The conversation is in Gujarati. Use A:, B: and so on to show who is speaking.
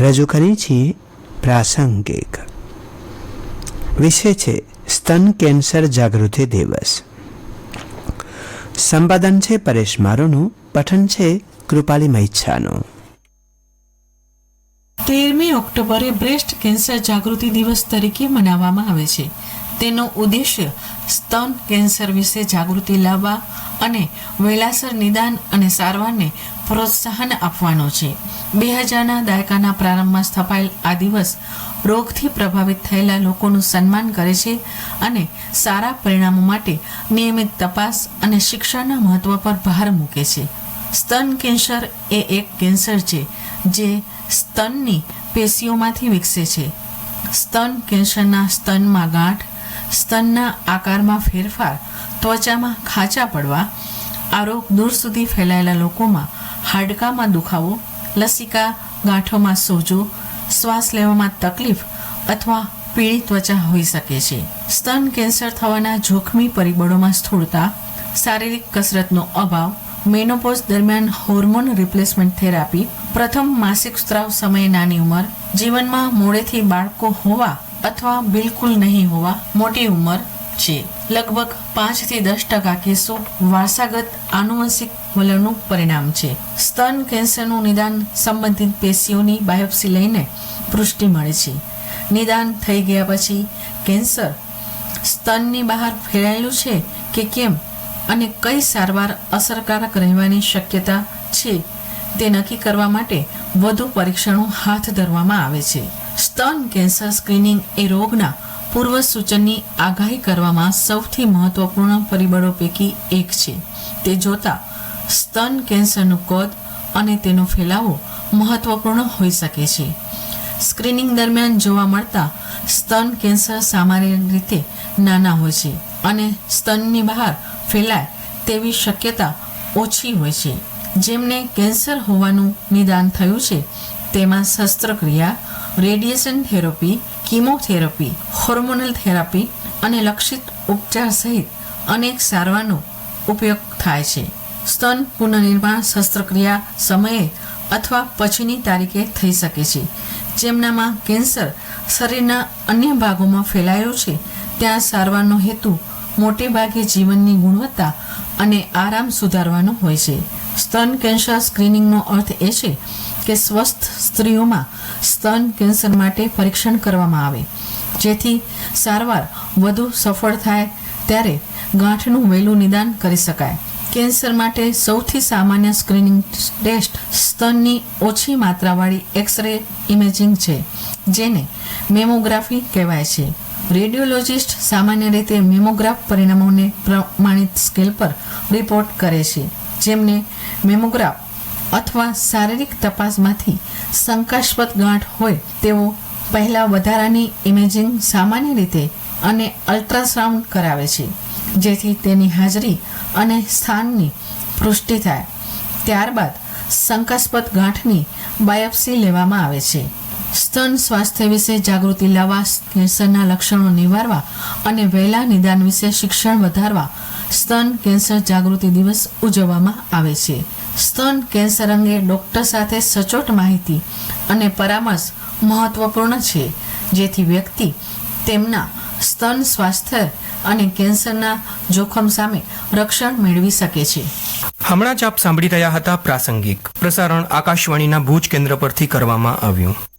A: રજૂ કરી છીએ પ્રાસંગિક. વિષય છે, સ્તન કેન્સર જાગૃતિ દિવસ. સંપાદન છે પરેશ મારોનું, પઠન છે કૃપાલી મૈચ્છાનું.
B: તેરમી ઓક્ટોબરે બ્રેસ્ટ કેન્સર જાગૃતિ દિવસ તરીકે મનાવવામાં આવે છે. તેનો ઉદ્દેશ્ય સ્તન કેન્સર વિશે જાગૃતિ લાવવા અને વહેલાસર નિદાન અને સારવારને પ્રોત્સાહન આપવાનો છે. બે હજારના દાયકાના પ્રારંભમાં સ્થપાયેલ આ દિવસ રોગથી પ્રભાવિત થયેલા લોકોનું સન્માન કરે છે અને સારા પરિણામો માટે નિયમિત તપાસ અને શિક્ષણના મહત્વ પર ભાર મૂકે છે. સ્તન કેન્સર એ એક કેન્સર છે જે સ્તનની પેશીઓમાંથી વિકસે છે. સ્તન કેન્સરના સ્તનમાં ગાંઠ સ્તનના આકારમાં ફેરફાર, ત્વચામાં ખાંચા પડવા આ રોગ દૂર સુધી ફેલાયેલા લોકોમાં હાડકામાં દુખાવો, લસિકા, ગાંઠોમાં સોજો, શ્વાસ લેવામાં તકલીફ અથવા પીળી ત્વચા હોઈ શકે છે. સ્તન કેન્સર થવાના જોખમી પરિબળોમાં સ્થૂળતા, શારીરિક કસરતનો અભાવ, મેનોપોઝ દરમિયાન હોર્મોન રિપ્લેસમેન્ટ થેરાપી, પ્રથમ માસિક સ્ત્રાવ સમયે નાની ઉંમર, જીવનમાં મોડેથી બાળકો હોવા અથવા બિલકુલ નહીં હોવા મોટી ઉંમર છે. લગભગ પાંચથી દસ ટકા કેસો વારસાગત આનુવંશિક વલણનું પરિણામ છે. સ્તન કેન્સરનું નિદાન સંબંધિત પેશીઓની બાયોપ્સી લઈને પુષ્ટિ મળે છે. નિદાન થઈ ગયા પછી કેન્સર સ્તનની બહાર ફેલાયેલું છે કે કેમ અને કઈ સારવાર અસરકારક રહેવાની શક્યતા છે તે નક્કી કરવા માટે વધુ પરીક્ષણો હાથ ધરવામાં આવે છે. સ્તન કેન્સર સ્ક્રીનિંગ એ રોગના પૂર્વ સૂચનની આગાહી કરવામાં સૌથી મહત્વપૂર્ણ પરિબળો પૈકી એક છે. તે જોતા સ્તન કેન્સરનું કદ અને તેનો ફેલાવો મહત્વપૂર્ણ હોઈ શકે છે. સ્ક્રીનિંગ દરમિયાન જોવા મળતા સ્તન કેન્સર સામાન્ય રીતે નાના હોય છે અને સ્તનની બહાર ફેલાય તેવી શક્યતા ઓછી હોય છે. જેમને કેન્સર હોવાનું નિદાન થયું છે, તેમાં શસ્ત્રક્રિયા radiation therapy, chemotherapy, hormonal therapy અને લક્ષિત ઉપચાર સહિત અનેક સારવારનો ઉપયોગ થાય છે. સ્તન પુનર્નિર્માણ શસ્ત્રક્રિયા સમયે અથવા પછીની તારીખે થઈ શકે છે. જેમનામાં કેન્સર શરીરના અન્ય ભાગોમાં ફેલાયેલું છે, ત્યાં સારવારનો હેતુ મોટે ભાગે જીવનની ગુણવત્તા અને આરામ સુધારવાનો હોય છે. સ્તન કેન્સર સ્ક્રીનિંગનો અર્થ એ છે કે સ્વસ્થ સ્ત્રીઓમાં સ્તન કેન્સર માટે પરીક્ષણ કરવામાં આવે. જેથી સારવાર વધુ સફળ થાય ત્યારે ગાંઠનું વહેલું નિદાન કરી શકાય. કેન્સર માટે સૌથી સામાન્ય સ્ક્રીનિંગ ટેસ્ટ સ્તનની ઓછી માત્રાવાળી એક્સરે ઇમેજિંગ છે, જેને મેમોગ્રાફી કહેવાય છે. રેડિયોલોજિસ્ટ સામાન્ય રીતે મેમોગ્રાફ પરિણામોને પ્રમાણિત સ્કેલ પર રિપોર્ટ કરે છે, જેમને મેમોગ્રાફ અથવા શારીરિક તપાસમાંથી શંકાસ્પદ ગાંઠ હોય તેઓ પહેલા વધારાની ઇમેજિંગ સામાન્ય રીતે અને અલ્ટ્રાસાઉન્ડ કરાવે છે, જેથી તેની હાજરી અને સ્થાનની પુષ્ટિ થાય. ત્યારબાદ શંકાસ્પદ ગાંઠની બાયોપ્સી લેવામાં આવે છે. સ્તન સ્વાસ્થ્ય વિશે જાગૃતિ લાવવા, કેન્સરના લક્ષણો નિવારવા અને વહેલા નિદાન વિશે શિક્ષણ વધારવા સ્તન કેન્સર જાગૃતિ દિવસ ઉજવવામાં આવે છે. સ્તન કેન્સર અંગે ડોક્ટર સાથે સચોટ માહિતી અને પરામર્શ મહત્વપૂર્ણ છે. જેથી વ્યક્તિ તેમના સ્તન સ્વાસ્થ્ય અને કેન્સરના જોખમ સામે રક્ષણ મેળવી શકે છે.
C: હમણાં જ આપ સાંભળી રહ્યા હતા પ્રાસંગિક. પ્રસારણ આકાશવાણીના ભુજ કેન્દ્ર પરથી કરવામાં આવ્યું.